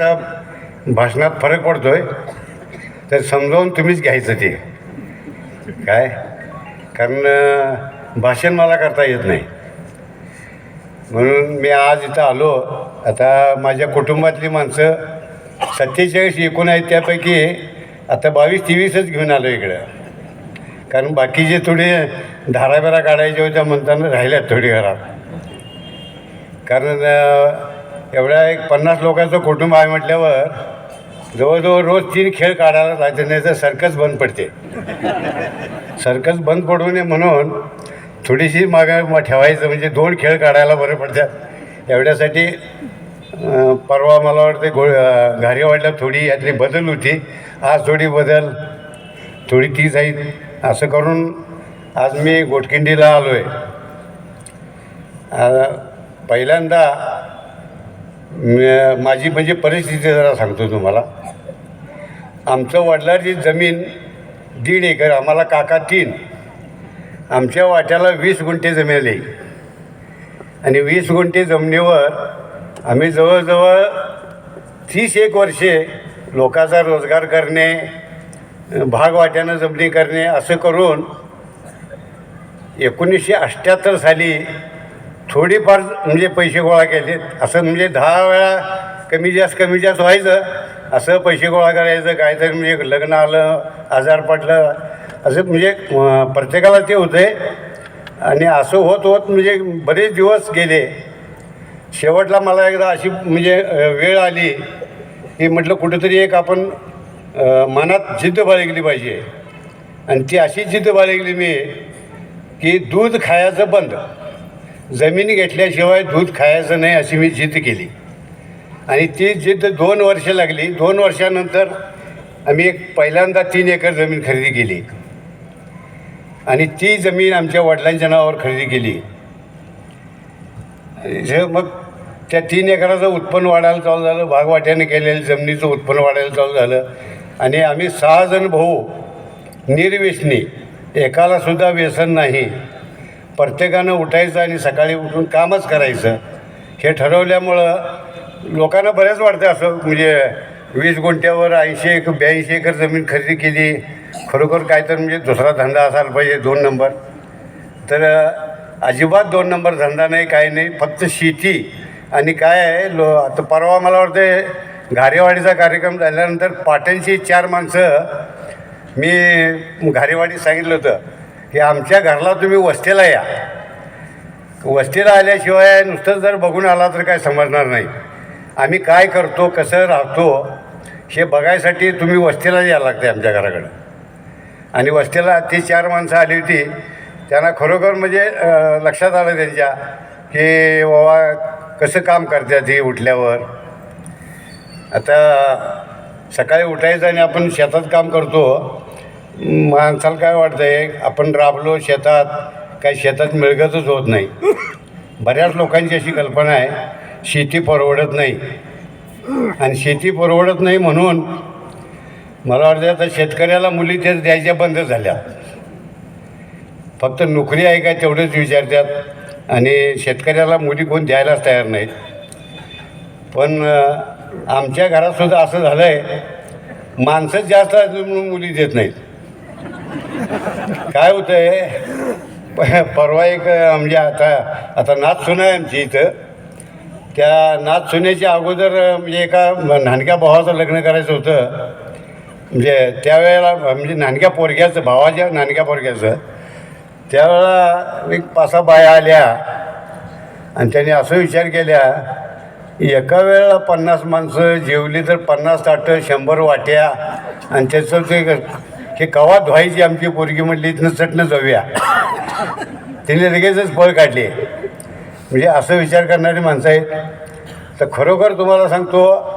आता भाषणात फरक पडतो आहे तर समजावून तुम्हीच घ्यायचं ते. काय? कारण भाषण मला करता येत नाही. म्हणून मी आज इथं आलो. आता माझ्या कुटुंबातली माणसं सत्तेचाळीस एकूण आहेत त्यापैकी आता बावीस तेवीसच घेऊन आलो इकडं. कारण बाकीचे थोडे धाराबिरा काढायचे होत्या म्हणताना राहिल्यात थोडी घरात. कारण एवढ्या एक पन्नास लोकांचं कुटुंब आहे म्हटल्यावर जवळजवळ रोज तीन खेळ काढायला जायचं नाही तर सर्कस बंद पडते. सर्कस बंद पडू नये म्हणून थोडीशी मागं मग ठेवायचं म्हणजे दोन खेळ काढायला बरं पडतात. एवढ्यासाठी परवा मला वाटते गो घारी घारीवाडला थोडी यातली बदल होती. आज थोडी बदल थोडी ती जाईल. असं करून आज मी गोटकिंडीला आलो आहे पहिल्यांदा माझी म्हणजे परिस्थिती जरा सांगतो तुम्हाला. आमचं वडिलाची जमीन दीड एकर आम्हाला काका तीन. आमच्या वाट्याला वीस गुंठे जमीन आहे आणि वीस गुंठे जमिनीवर आम्ही जवळजवळ तीस एक वर्षे लोकांचा रोजगार करणे भागवाट्यानं जमणी करणे असं करून एकोणीसशे अठ्ठ्याहत्तर साली थोडीफार म्हणजे पैसे गोळा केले. असं म्हणजे दहा वेळा कमी जास्त कमी जास्त व्हायचं. असं पैसे गोळा करायचं काहीतरी म्हणजे लग्न आलं आजार पडलं. असं म्हणजे प्रत्येकाला ते होते आणि असं होत होत म्हणजे बरेच दिवस गेले. शेवटला मला एकदा अशी म्हणजे वेळ आली की म्हटलं कुठंतरी एक आपण मनात जिद्द बाळगली पाहिजे. आणि ती अशी जिद्द बाळगली मी की दूध खायचं बंद. जमीन घेतल्याशिवाय दूध खायचं नाही अशी मी जिद्द केली. आणि ती जिद्द दोन वर्ष लागली. दोन वर्षानंतर आम्ही एक पहिल्यांदा तीन एकर जमीन खरेदी केली. आणि ती जमीन आमच्या वडिलांच्या नावावर खरेदी केली. मग त्या तीन एकराचं उत्पन्न वाढायला चालू झालं. भागवाट्याने केलेलं जमिनीचं उत्पन्न वाढायला चालू झालं. आणि आम्ही सहा जण भाऊ निर्व्यसनी एकालासुद्धा व्यसन नाही. प्रत्येकानं उठायचं आणि सकाळी उठून कामच करायचं. हे ठरवल्यामुळं लोकांना बऱ्याच वाटतं असं म्हणजे वीस गुंठ्यावर ऐंशी एक ब्याऐंशी एकर जमीन खरेदी केली. खरोखर काय तर म्हणजे दुसरा धंदा असायला पाहिजे दोन नंबर. तर अजिबात दोन नंबर धंदा नाही काय नाही. फक्त शेती आणि काय आहे लो आता परवा मला वाटते घारेवाडीचा कार्यक्रम झाल्यानंतर पाटणची चार माणसं मी घारेवाडीत सांगितलं होतं. की आमच्या घरला तुम्ही वस्तीला या. वस्तीला आल्याशिवाय नुसतं जर बघून आला तर काय समजणार नाही. आम्ही काय करतो कसं राहतो हे बघायसाठी तुम्ही वस्तीला यायला लागते आमच्या घराकडं. आणि वस्तीला ती चार माणसं आली होती त्यांना खरोखर म्हणजे लक्षात आलं त्यांच्या की बाबा कसं काम करतात हे उठल्यावर. आता सकाळी उठायचं आणि आपण शेतात काम करतो माणसाला काय वाटतं आहे आपण राबलो शेतात काही शेतात मिळगतच होत नाही. बऱ्याच लोकांची अशी कल्पना आहे शेती परवडत नाही. आणि शेती परवडत नाही म्हणून मला वाटतं आता शेतकऱ्याला मुली तेच द्यायच्या बंद झाल्या. फक्त नोकरी आहे का तेवढंच विचारतात. आणि शेतकऱ्याला मुली कोण द्यायलाच तयार नाहीत. पण आमच्या घरातसुद्धा असं झालं आहे माणसंच जास्त म्हणून मुली देत नाहीत. काय होतं आहे परवा एक म्हणजे आता आता नाच सुना आहे आमची इथं. त्या नाच सुनेच्या अगोदर म्हणजे एका नानक्या भावाचं लग्न करायचं होतं. म्हणजे त्यावेळेला म्हणजे नानक्या पोरग्याचं भावाच्या नानक्या पोरग्याचं. त्यावेळेला एक पाच सहा बाया आल्या. आणि त्यांनी असं विचार केल्या एका वेळेला पन्नास माणसं जेवली तर पन्नास ताटं शंभर वाट्या. आणि त्याचं ते की कवा धुवायची आमची पोरगी म्हटली इथनं चटणं जाऊया. तिने लगेचच पळ काढली. म्हणजे असं विचार करणारी माणसं आहेत. तर खरोखर तुम्हाला सांगतो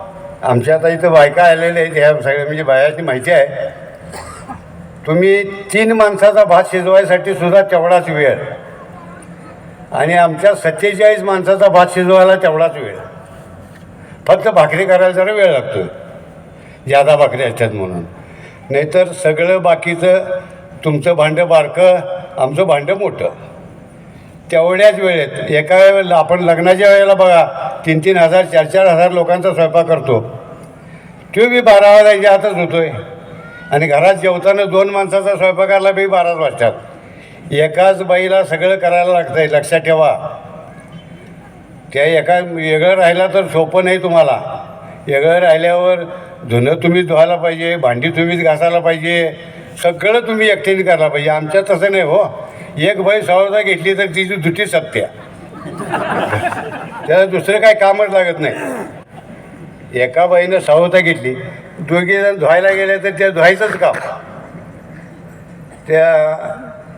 आमच्या आता इथं बायका आलेल्या आहेत ह्या सगळ्या म्हणजे बायाची माहिती आहे. तुम्ही तीन माणसाचा भात शिजवायसाठी सुद्धा तेवढाच वेळ. आणि आमच्या सत्तेचाळीस माणसाचा भात शिजवायला तेवढाच वेळ. फक्त भाकरी करायला जरा वेळ लागतो जादा भाकरी असतात म्हणून. नाहीतर सगळं बाकीचं तुमचं भांडं बारकं आमचं भांडं मोठं. तेवढ्याच वेळेत एका वेळेला आपण लग्नाच्या वेळेला बघा तीन तीन हजार चार चार हजार लोकांचा स्वयंपाक करतो. तो बी बारा वाजायच्या हातच आहे आणि घरात जेवताना दोन माणसाचा स्वयंपाकाला बी बाराच वाजतात. एकाच बाईला सगळं करायला लागतं आहे लक्षात ठेवा. त्या एका वेगळं राहिला तर सोपं नाही तुम्हाला. वेगळं राहिल्यावर धुणं तुम्हीच धुवायला पाहिजे भांडी तुम्हीच घासायला पाहिजे सगळं तुम्ही एकट्याने करायला पाहिजे. आमच्या तसं नाही हो. एक बाई सवलता घेतली तर तिची दुटी सत्या त्याला दुसरं काही कामच लागत नाही. एका बाईनं सवलता घेतली. दोघे जण धुवायला गेले तर त्या धुवायचंच काम. त्या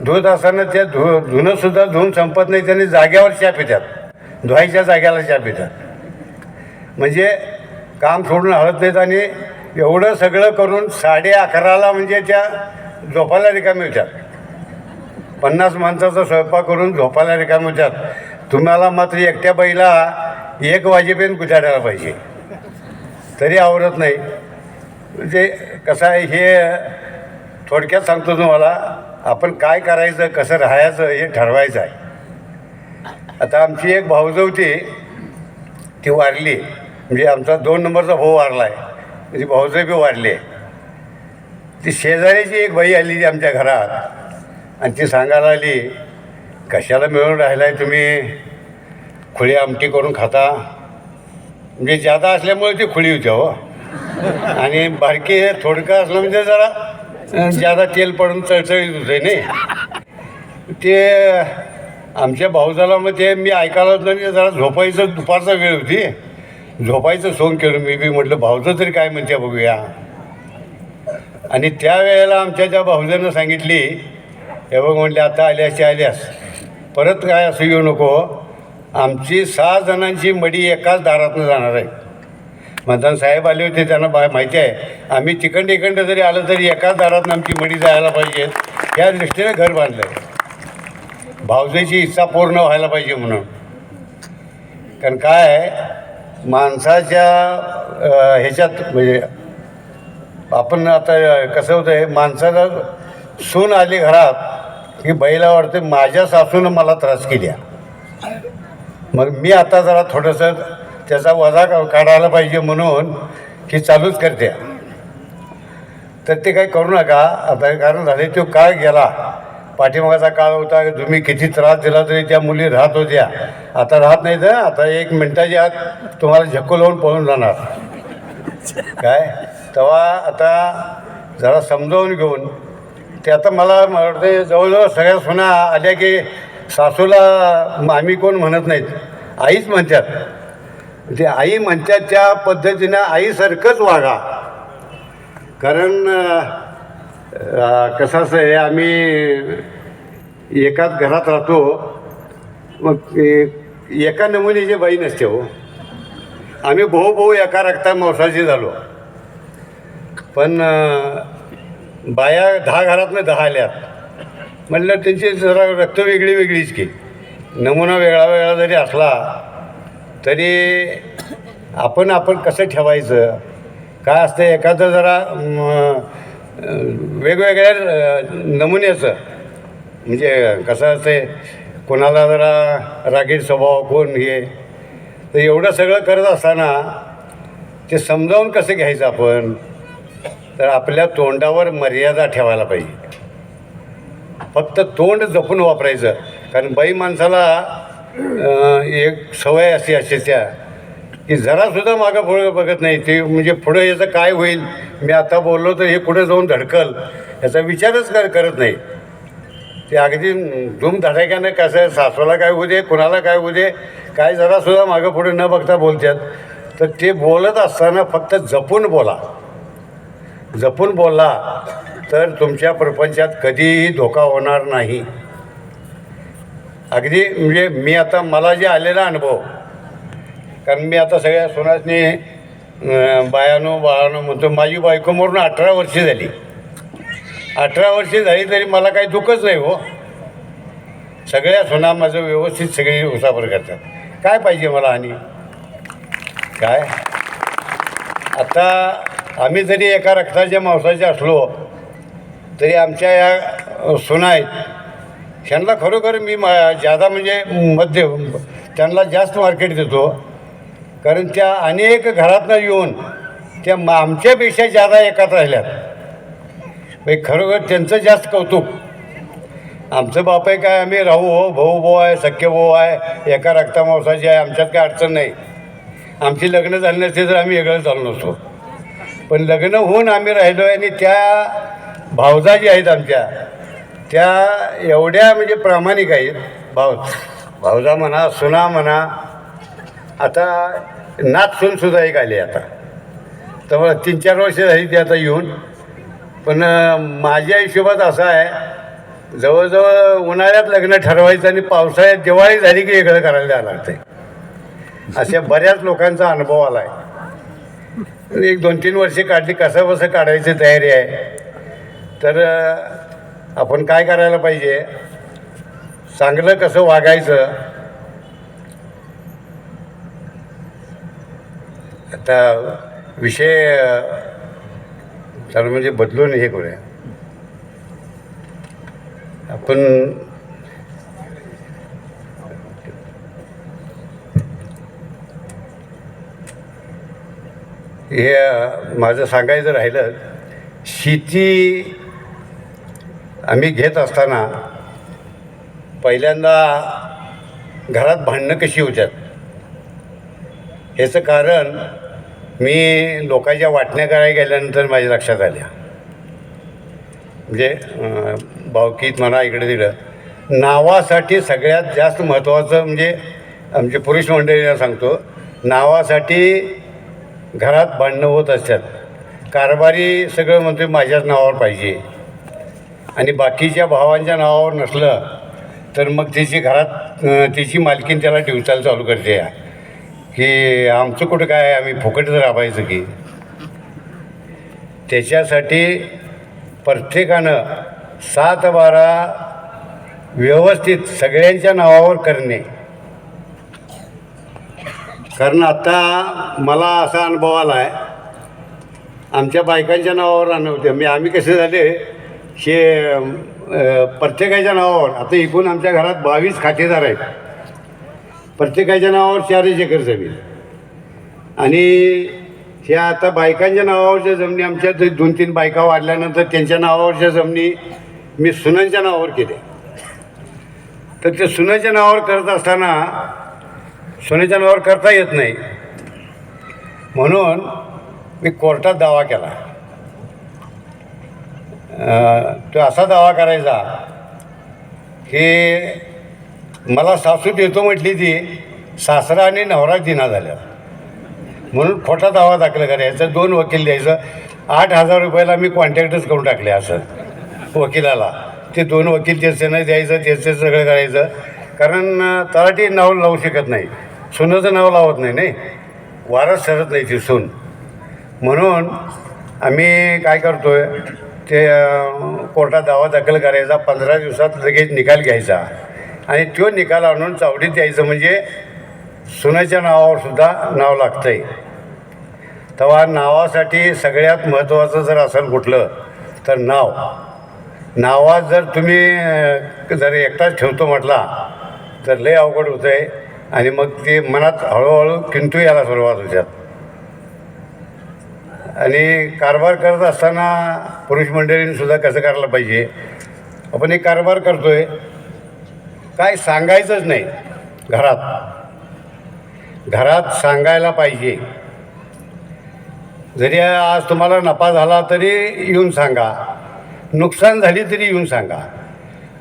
धुत असताना त्या धु धुणंसुद्धा धुवून संपत नाही त्यांनी जाग्यावर चहा पितात धुवायच्या जाग्याला चहा पितात म्हणजे काम सोडून हळत नाहीत आणि एवढं सगळं करून साडे अकराला म्हणजे त्या झोपायला रिकामी होत्या पन्नास माणसाचा स्वयंपाक करून झोपायला रिकामी होत्या तुम्हाला मात्र एकट्या बाईला एक वाजेपर्यंत गुजारायला पाहिजे. तरी आवडत नाही. म्हणजे कसं आहे हे थोडक्यात सांगतो तुम्हाला आपण काय करायचं कसं राहायचं हे ठरवायचं आहे. आता आमची एक भाऊज होती ती वारली. म्हणजे आमचा दोन नंबरचा भाऊ वारला आहे म्हणजे भाऊजं बी वारले. आहे ती शेजारीची एक बाई आली ती आमच्या घरात. आणि ती सांगायला आली कशाला मिळून राहिला आहे तुम्ही? खुळी आमटी करून खाता. म्हणजे जादा असल्यामुळे ती खुळी होती हो. आणि बारकी थोडकं असलं म्हणजे जरा जादा तेल पडून चळचळीत होते नाही. ते आमच्या भाऊजाला मग ते मी ऐकायला होतं जरा झोपायचं दुपारचा वेळ होती. झोपायचं सोंग केलं मी बी म्हटलं भाऊचं तरी काय म्हणते बघूया. आणि त्या वेळेला आमच्या ज्या भाऊजानं सांगितली हे बघ म्हटले आता आल्यास ते आल्यास. परत काय असं येऊ नको. आमची सहा जणांची मडी एकाच दारातनं जाणार आहे. मतदान साहेब आले होते त्यांना बा माहिती आहे आम्ही तिकडं इकडं जरी आलं तरी एकाच दारातनं आमची मडी जायला पाहिजे. या दृष्टीने घर बांधलं आहे भावजेची इच्छा पूर्ण व्हायला पाहिजे म्हणून. कारण काय आहे माणसाच्या ह्याच्यात म्हणजे आपण आता कसं होतं आहे माणसाला सून आली घरात की बैला वाटते माझ्या सासूनं मला त्रास केल्या. मग मी आता जरा थोडंसं त्याचा वजा काढायला पाहिजे म्हणून की चालूच करते. तर ते काही करू नका. आता कारण झाले तो काळ गेला. पाठीमागाचा काळ होता की तुम्ही किती त्रास दिला तरी त्या मुली राहत होत्या. आता राहत नाही तर आता एक मिनटाच्या आत तुम्हाला झक्को लावून पळून जाणार. काय? तेव्हा आता जरा समजावून घेऊन ते आता मला मला वाटतं जवळजवळ सगळ्या सुना आल्या की सासूला आम्ही कोण म्हणत नाहीत. आईच म्हणतात ते म्हणजे आई म्हणतात त्या पद्धतीनं आईसारखंच वागा. कारण कसं असं आहे आम्ही एकाच घरात राहतो. मग एका नमुन्याची बाई नसते हो. आम्ही भाऊ भाऊ एका रक्ता मांसाचे झालो. पण बाया दहा घरातनं दहा आल्यात. म्हटलं त्यांची जरा रक्त वेगळी वेगळीच की. नमुना वेगळा वेगळा जरी असला तरी आपण आपण कसं ठेवायचं? काय असतं एखादं जरा वेगवेगळ्या नमुन्याचं. म्हणजे कसं असते कोणाला जरा रागीट स्वभाव कोण हे तर एवढं सगळं करत असताना ते समजावून कसं घ्यायचं आपण? तर आपल्या तोंडावर मर्यादा ठेवायला पाहिजे. फक्त तोंड जपून वापरायचं. कारण बाई माणसाला एक सवय अशी अशी त्या की जरासुद्धा मागं पुढं बघत नाही. ते म्हणजे पुढं याचं काय होईल? मी आता बोललो तर हे पुढे जाऊन धडकल. याचा विचारच कर करत नाही. ते अगदी धूम धडाक्यानं कसं सासूला काय होऊ दे कुणाला काय होऊ दे काय जरासुद्धा मागं पुढे न बघता बोलतात तर ते बोलत असताना फक्त जपून बोला. जपून बोलला तर तुमच्या प्रपंचात कधीही धोका होणार नाही. अगदी म्हणजे मी आता मला जे आलेला अनुभव कारण मी आता सगळ्या सोनासनी बायानो बाळानो म्हणतो माझी बायको मरून अठरा वर्षे झाली. अठरा वर्षे झाली तरी मला काही दुःखच नाही हो. सगळ्या सुना माझं व्यवस्थित सगळी उसाफर करतात. काय पाहिजे मला आणि? काय? आता आम्ही जरी एका रक्ताच्या मांसाचे असलो तरी आमच्या या सुना आहेत त्यांना खरोखर मी मा जादा म्हणजे मध्य त्यांना जास्त मार्केट देतो. कारण त्या अनेक घरातनं येऊन त्या म- आमच्यापेक्षा जादा एकात राहिल्यात. म्हणजे खरोखर त्यांचं जास्त कौतुक. आमचं बाप आहे काय आम्ही राहू हो भाऊ भाऊ आहे सख्य भाऊ आहे एका रक्तामांसाची आहे आमच्यात काय अडचण नाही. आमची लग्न झाली नसते तर आम्ही वेगळं झालो नसतो. पण लग्न होऊन आम्ही राहिलो आहे आणि त्या भावजा ज्या आहेत आमच्या त्या एवढ्या म्हणजे प्रामाणिक आहेत. भाव भावजा म्हणा सुना म्हणा आता नात सून सुद्धा एक आली आता. तर तीन चार वर्ष झाली ती आता येऊन. पण माझ्या हिशोबात असं आहे जवळजवळ उन्हाळ्यात लग्न ठरवायचं आणि पावसाळ्यात दिवाळी झाली की वेगळं करायला द्यावं लागतंय अशा बऱ्याच लोकांचा अनुभव आला आहे एक दोन तीन वर्षे काढली कसं कसं काढायची तयारी आहे. तर आपण काय करायला पाहिजे? चांगलं कसं वागायचं? आता विषय चालू म्हणजे बदलून हे करूया. आपण हे माझं सांगायचं राहिलं शेती आम्ही घेत असताना पहिल्यांदा घरात भांडणं कशी होतात ह्याचं कारण मी लोकांच्या वाटण्या करायला गेल्यानंतर माझ्या लक्षात आल्या. म्हणजे भावकीत म्हणा इकडे तिकडं नावासाठी सगळ्यात जास्त महत्त्वाचं म्हणजे आमचे पुरुष मंडळीला सांगतो नावासाठी घरात भांडणं होत असतात. कारभारी सगळं म्हणतो माझ्याच नावावर पाहिजे. आणि बाकीच्या भावांच्या नावावर नसलं तर मग तिची घरात तिची मालकीन त्याला डिवचाल चालू करते. या की आमचं कुठं काय आहे, आम्ही फुकटच राबायचं की त्याच्यासाठी प्रत्येकानं सात बारा व्यवस्थित सगळ्यांच्या नावावर करणे. कारण आता मला असा अनुभव आला आहे आमच्या बायकांच्या नावावर नव्हते मी आम्ही कसे झाले हे प्रत्येकाच्या नावावर आता एकूण आमच्या घरात बावीस खातेदार आहेत. प्रत्येकाच्या नावावर चारच एकर जमीन. आणि ह्या आता बायकांच्या नावावरच्या जमिनी आमच्या दोन तीन बायका वाढल्यानंतर त्यांच्या नावावरच्या जमिनी मी सुनांच्या नावावर केल्या. तर ते सुनाच्या नावावर करत असताना सुनेच्या नावावर करता येत नाही. म्हणून मी कोर्टात दावा केला. तो असा दावा करायचा की मला सासू देतो म्हटली ती सासरा आणि नवरा दिना झाल्या. म्हणून खोटा दावा दाखल करायचा दोन वकील द्यायचं आठ हजार रुपयाला मी कॉन्टॅक्टच करून टाकले असं. वकिलाला. ते दोन वकील त्याच्यानं द्यायचं त्याचं सगळं करायचं. कारण तलाठी नाव लावू शकत नाही. सुनाचं नाव लावत नाही नाही. वारस सरत नाही ती सून. म्हणून आम्ही काय करतो आहे ते कोर्टात दावा दाखल करायचा पंधरा दिवसात लगेच निकाल घ्यायचा. आणि तो निकाल आणून चावडीत यायचं म्हणजे सुनाच्या नावावर सुद्धा नाव लागतं आहे तेव्हा नावासाठी सगळ्यात महत्त्वाचं जर असेल कुठलं तर नाव. नावात जर तुम्ही जर एकटाच ठेवतो म्हटला तर लय अवघड होतं आहे आणि मग ते मनात हळूहळू किंतू यायला सुरुवात होत्यात. आणि कारभार करत असताना पुरुष मंडळींनी सुद्धा कसं करायला पाहिजे? आपण एक कारभार करतोय. काय सांगायचंच नाही. घरात. घरात सांगायला पाहिजे. जरी आज तुम्हाला नफा झाला तरी येऊन सांगा. नुकसान झाली तरी येऊन सांगा.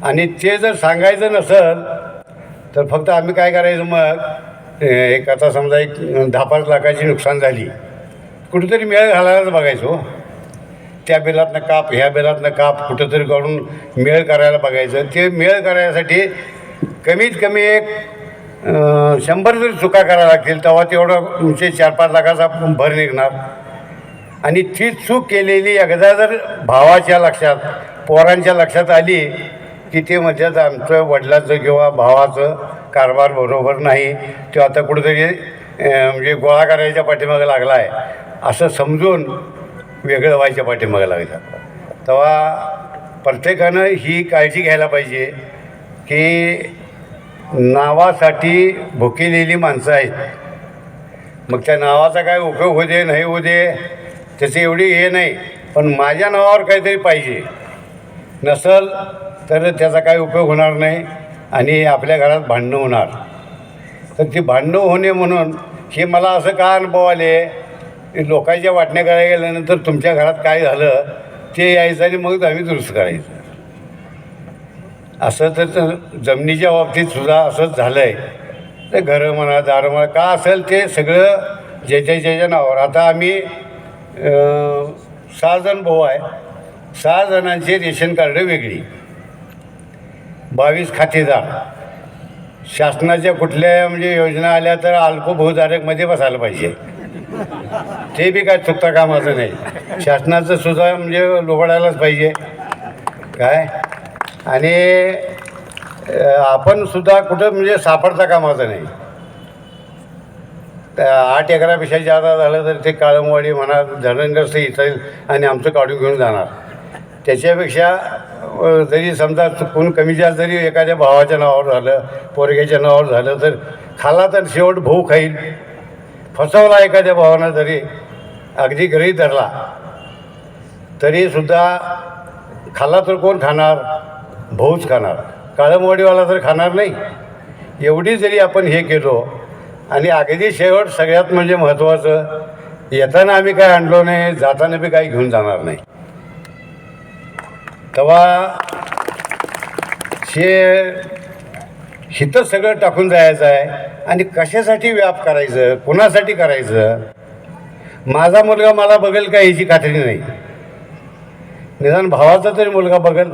आणि ते जर सांगायचं नसेल तर फक्त आम्ही काय करायचं मग? एक आता समजा एक दहा पाच लाखाची नुकसान झाली. कुठेतरी मेळ घालायलाच बघायचो हो. त्या बिलातनं काप ह्या बिलातनं काप कुठंतरी काढून मेळ करायला बघायचं. ते मेळ करायसाठी कमीत कमी एक शंभर जरी चुका करायला लागतील तेव्हा तेवढं तुमचे चार पाच लाखाचा भर निघणार. आणि ती चूक केलेली एकदा जर भावाच्या लक्षात पोरांच्या लक्षात आली की ते म्हणतात आमचं वडिलांचं किंवा भावाचं कारभार बरोबर नाही तो आता कुठेतरी म्हणजे गोळा करायच्या पाठीमागं लागला आहे असं समजून वेगळं व्हायच्या पाठीमागं लागलं. तेव्हा प्रत्येकानं ही काळजी घ्यायला पाहिजे. की नावासाठी भुकेलेली माणसं आहेत. मग त्या नावाचा काय उपयोग होऊ दे नाही होऊ दे त्याची एवढी हे नाही. पण माझ्या नावावर काहीतरी पाहिजे. नसल तर त्याचा काही उपयोग होणार नाही आणि आपल्या घरात भांडणं होणार. तर ती भांडणं होणे म्हणून हे मला असं का अनुभव आले? की लोकांच्या वाटण्या करायला गेल्यानंतर तुमच्या घरात काय झालं? ते यायचं आणि मग आम्ही दुरुस्त करायचं. असं तर जमिनीच्या बाबतीत सुद्धा असंच झालं आहे ते घरं म्हणा दारं म्हणा का असेल ते सगळं ज्याच्या ज्याच्या नावावर. आता आम्ही सहा जण भाऊ आहे. सहा जणांचे रेशन कार्ड वेगळी. बावीस खातेदार. शासनाच्या कुठल्या म्हणजे योजना आल्या तर अल्पभूधारकमध्ये बसायला पाहिजे. ते बी काय चुकता कामाचं नाही. शासनाचं सुद्धा म्हणजे लोबडायलाच पाहिजे. काय? आणि आपणसुद्धा आपण सुद्धा कुठं म्हणजे सापडता कामाचं नाही. त्या आठ एकरापेक्षा जादा झालं तर ते काळमवाडी म्हणा धरणग्रस्त इथं आणि आमचं काढून घेऊन जाणार. त्याच्यापेक्षा जरी समजा कोण कमी जास्त जरी एखाद्या भावाच्या नावावर झालं पोरग्याच्या नावावर झालं तर खाला तर शेवट भाऊ खाईल. फसवला एखाद्या भावानं जरी अगदी घरी धरला तरीसुद्धा खाला तर कोण खाणार? भाऊच खाणार. काळमवाडीवाला तर खाणार नाही. एवढी जरी आपण हे केलो आणि अगदी शेवट सगळ्यात म्हणजे महत्त्वाचं येताना आम्ही काय आणलो नाही जाताना बी काही घेऊन जाणार नाही. तेव्हा हे हिथं सगळं टाकून जायचं आहे आणि कशासाठी व्याप करायचं कोणासाठी करायचं? माझा मुलगा मला बघेल का याची खात्री नाही? निदान भावाचा तरी मुलगा बघेल.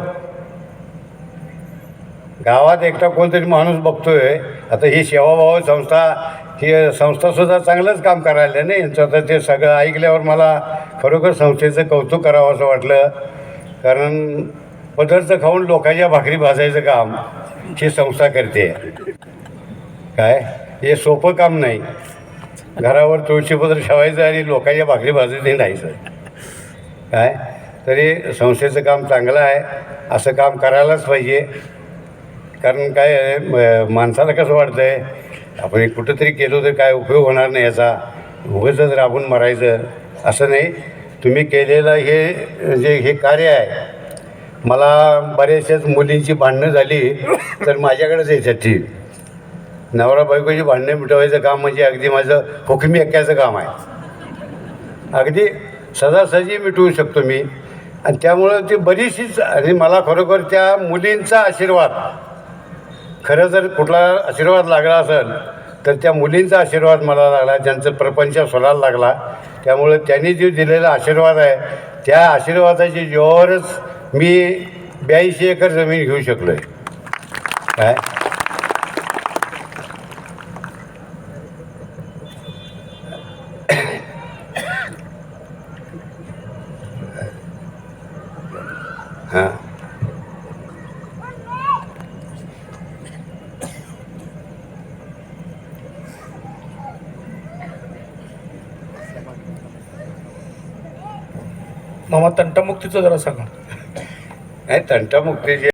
गावात एकटा कोणतरी माणूस बघतोय आता ही सेवाभाव संस्था ही संस्थासुद्धा चांगलंच काम करायला नाही? यांचं आता ते सगळं ऐकल्यावर मला खरोखर संस्थेचं कौतुक करावं असं वाटलं. कारण पदार्थ खाऊन लोकांच्या भाकरी भाजायचं काम ही संस्था करते. काय? हे सोपं काम नाही. घरावर तुळशीपत्र ठेवायचं आणि लोकांच्या भाकरी भाजायचं राहायचं काय? तरी संस्थेचं काम चांगलं आहे. असं काम करायलाच पाहिजे. कारण काय आहे, माणसाला कसं वाटतं आहे आपण कुठंतरी केलो तर काय उपयोग होणार नाही याचा. उगाच राबून मरायचं. असं नाही. तुम्ही केलेलं हे जे हे कार्य आहे. मला बऱ्याचशाच मुलींची भांडणं झाली तर माझ्याकडेच यायच्यात ती. नवरा बायकोची भांडणं मिटवायचं काम म्हणजे अगदी माझं हुकमी ऐक्याचं काम आहे. अगदी सहजासहजी मिटवू शकतो मी. आणि त्यामुळं ती बरीचशीच आणि मला खरोखर त्या मुलींचा आशीर्वाद. खरं जर कुठला आशीर्वाद लागला असेल तर त्या मुलींचा आशीर्वाद मला लागला ज्यांचं प्रपंच सोडायला लागला. त्यामुळे त्यांनी जे दिलेला आशीर्वाद आहे त्या आशीर्वादाच्या जोवरच मी ब्याऐंशी एकर जमीन घेऊ शकलो आहे काय हां मामा तंटामुक्तीचं जरा सांगा. नाही तंटामुक्तीचे